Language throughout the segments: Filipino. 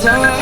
开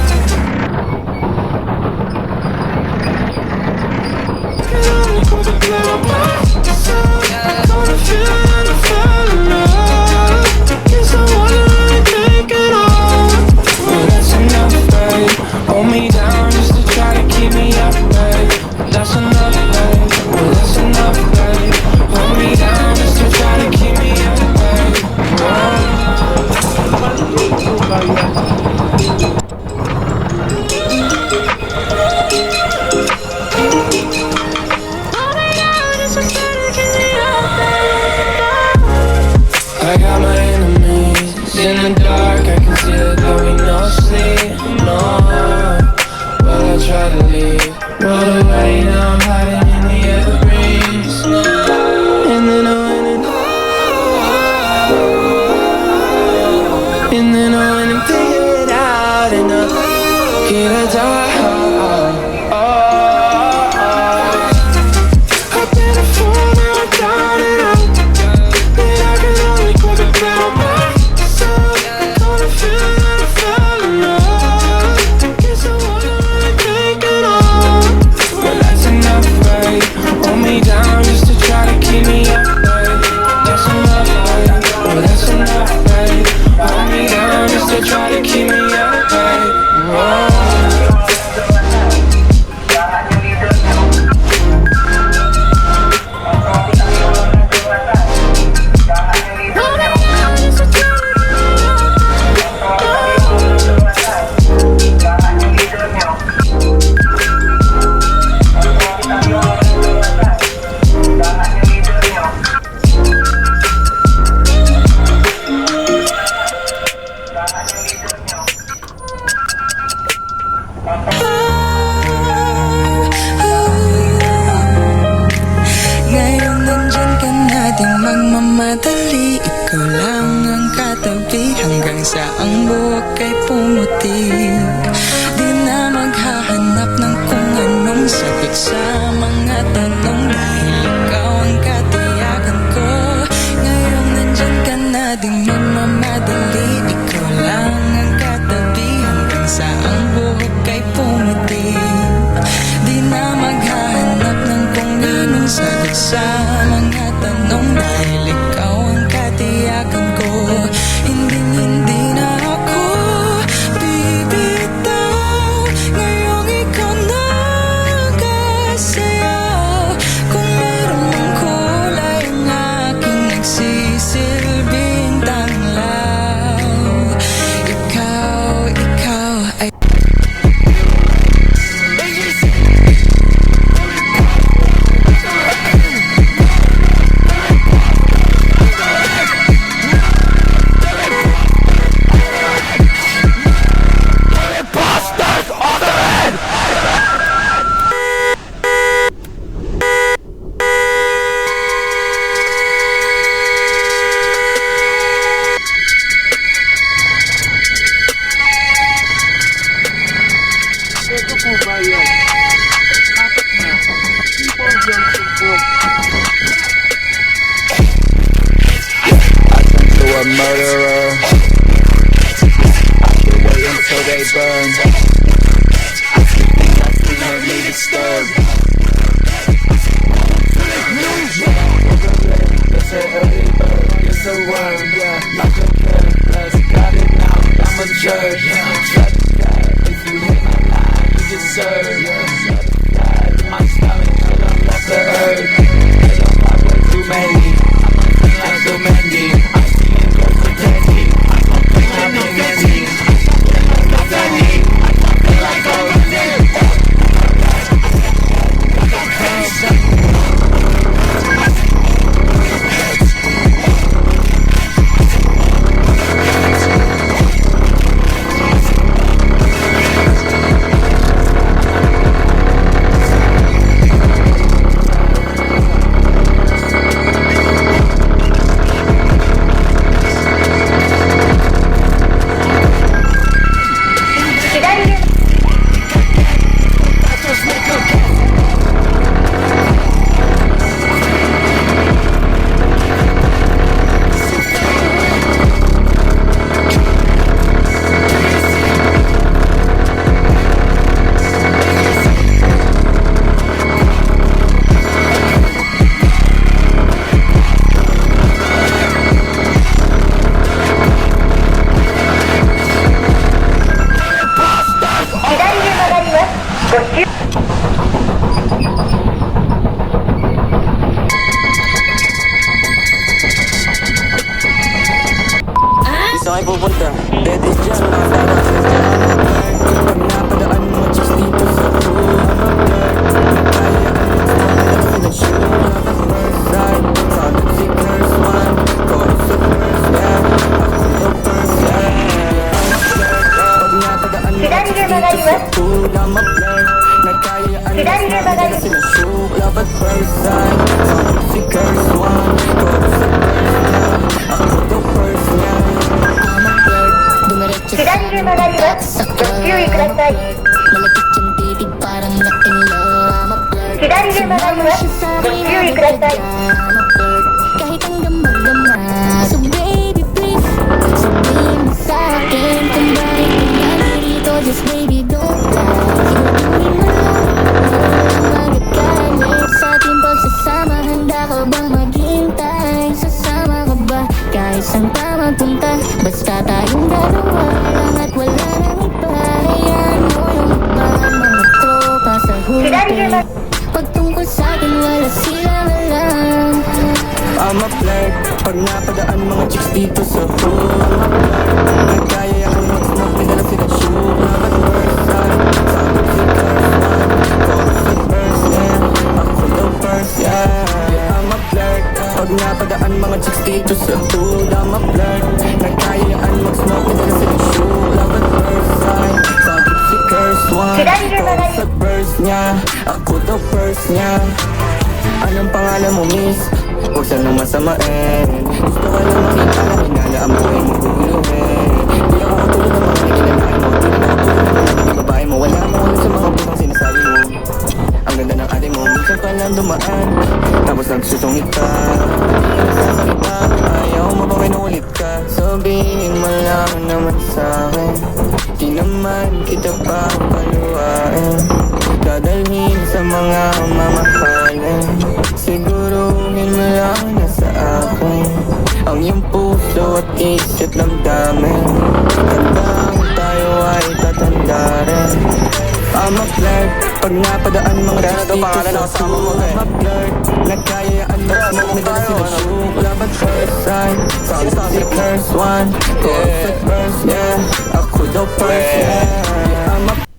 just to try to keep me up, babe That's enough, babe well, That's enough, babe Hold me down just to try to keep me up, babe oh. gotta leave. Roll away, now I'm hiding in the evergreens. And then I went and And then I went and figured it out. And I get a die dito sa pool I'm a flirt Nagkayaan mag-smoke Pinala sila shoe Love at first sight. Sound of seekers one Chorus at first niya. Ako the first niya. Anong pangalan mo, miss? Huwag sanang masamain. Gusto ka lang makita na hinala ang buhay mo guguluhin Di ako katulad ng mga naginanahin mo Di na ako katulad ng mga babae mo Wala mo. Sa mga putang sinasabi mo Ang ganda ng ate mo, minsan ka lang dumaan. Tapos nagsusungit ka. Nagsasalita Ayaw mo bang inulit ka. Sabihin mo lang naman sa'kin Di naman kita pa paluwain Dadalhin sa mga mamahalin Siguruhin mo lang na sa akin. Ang iyong puso at isip damdamin Tandang tayo ay tatanda rin I'm a flirt Pag napadaan mga chicks dito sa school I'm a flirt Nagkayaan mo May dala sila. shoe Love at first sight Sound of seekers one. Chorus at first yeah. Ako the first yeah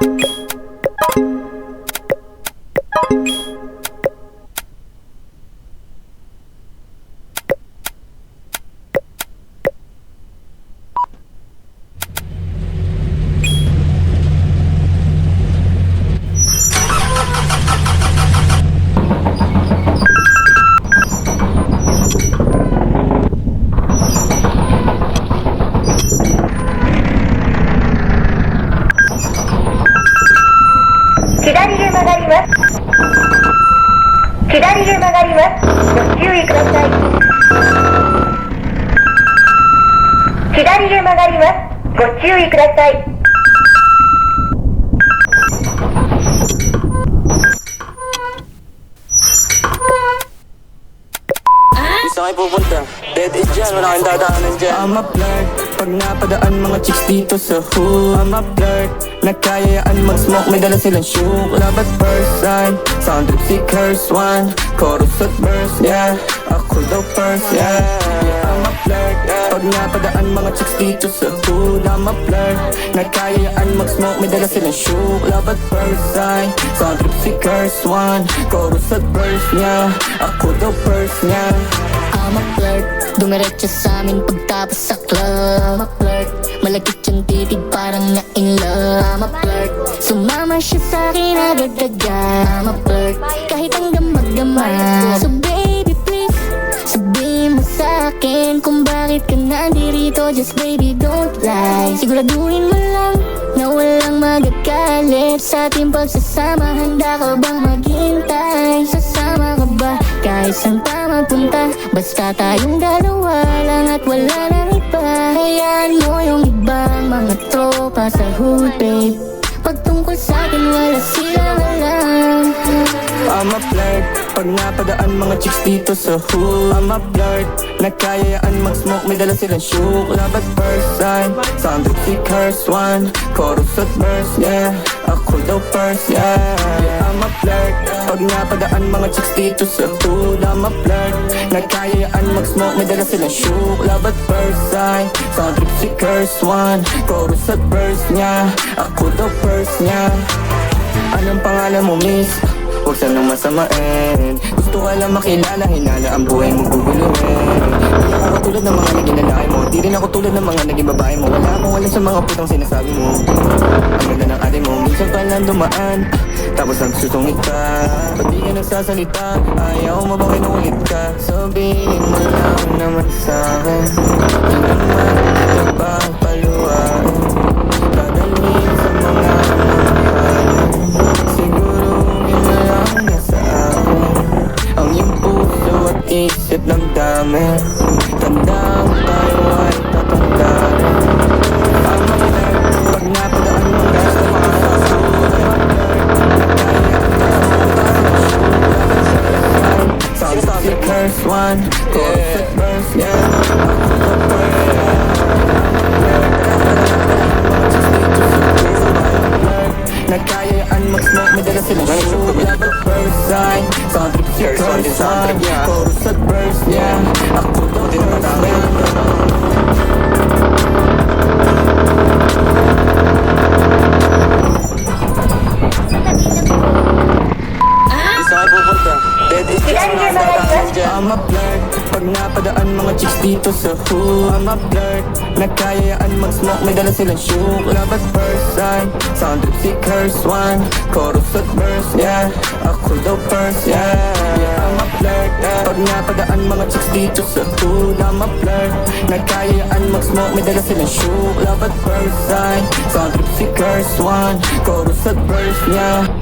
Thank you. Gusto kayo pupunta. Dead end dyan, wala kang dadaanan I'm a flirt Pag napadaan mga chicks dito sa hood. I'm a flirt Nagkayaan mag-smoke, may dala silang shook Labat first sign? Sound trip si curse one. Chorus at verse, yeah. Ako daw first, yeah. I'm a flirt Pag napadaan mga chicks dito sa hood I'm a flirt Nagkayayaan mag-smoke, may dala silang shook Love at first sight. Sound trip si curse one. Chorus at verse, yeah Ako daw first, yeah I'm a flirt. Dumiretso sa amin pagtapos sa club. I'm a flirt. Malagkit yung titig parang na in love I'm a flirt. Sumama siya sa akin agad-agad. I'm a flirt. Kahit hanggang magdamag. So sa akin Kung bakit ka nandirito Just baby don't lie. Siguraduhin mo lang Na walang magagalit. Sa ating pagsasama Handa ka bang maghintay? Sasama ka ba? Kahit saan pa magpunta Basta tayong dalawa lang at wala nang iba. Hayaan mo yung ibang mga tropa sa hood babe Pagtungkol sa akin wala silang alam I'm a flirt. Pag napadaan mga chicks dito sa hood I'm a flirt. Nagkayayaan mag-smoke May dala silang shook. Love at first sight Sound trip si curse one. Chorus at verse, yeah. Ako daw first, yeah. I'm a flirt. Pag napadaan mga chicks dito sa hood I'm a flirt. Nagkayayaan mag-smoke May dala silang shook. Love at first sight Sound trip si curse one. Chorus at verse, yeah. Ako daw first, yeah. Anong pangalan mo, miss? Huwag sanang masamain. Gusto ka lang makilala, hinala ang buhay mo guguluhin. Di ako katulad ng mga naging lalaki mo. Di rin ako tulad ng mga naging babae mo. Wala akong alam sa mga putang sinasabi mo. Ang ganda ng ate mo, minsan ka lang dumaan Tapos nagsusungit ka. Ba't di ka nagsasalita? Ayaw mo bang inulit ka? Sabihin mo lang naman sa'kin Di naman kita pa paluwain ng dami Tandaan tayo ay tatandaan Ang mga pag napadaan mo guys na mga sasulat Sounds like the curse one Chorus at verse, yeah Ako the first, Nagkayaan mag-smoke, may dala shoot Love at first sight Sound trip si curse one Chorus at verse, yeah. Ako daw first, yeah Saan pupunta? Dead end dyan, dyan I'm a flirt Pag napadaan mga chicks dito sa hood I'm a flirt Nagkayayaan mag-smoke May dala silang shook Love at first sight Sound trip si curse one. Chorus at verse, yeah. Ako daw first, yeah. I'm a flirt Pag napadaan mga chicks dito sa hood I'm a flirt Nagkayayaan mag-smoke May dala silang shook Love at first sight Sound trip si curse one. Chorus at verse, yeah